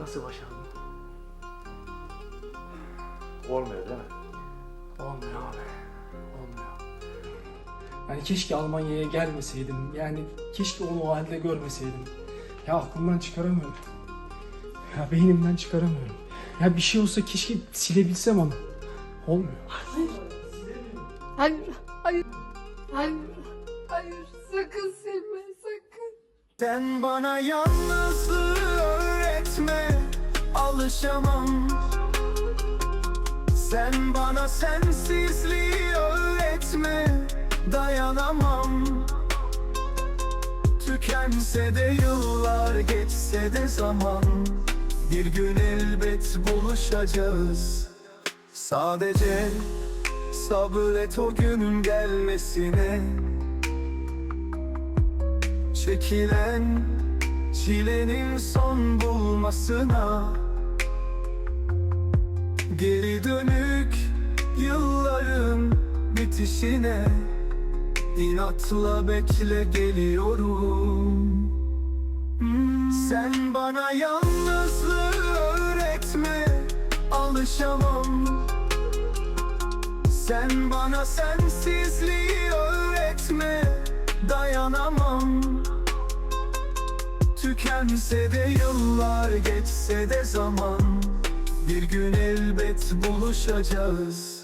Nasıl başardın? Olmuyor değil mi? Olmuyor abi. Olmuyor. Yani keşke Almanya'ya gelmeseydim. Yani keşke onu o halde görmeseydim. Ya aklımdan çıkaramıyorum. Ya beynimden çıkaramıyorum. Ya bir şey olsa keşke silebilsem onu. Olmuyor. Hayır, hayır, hayır, hayır. Sakın silme, sakın. Sen bana öğretme Alışamam. Sen bana sensizliği öğretme Dayanamam. Tükense de yıllar geçse de zaman. Bir gün elbet buluşacağız. Sadece sabret o günün gelmesine. Çekilen çilenin son bulmasına Geri dönük yılların bitişine. İnatla bekle geliyorum. Sen bana yalnızlığı öğretme Alışamam. Sen bana sensizliği öğretme Dayanamam. Tükense de yıllar geçse de zaman Bir gün elbet buluşacağız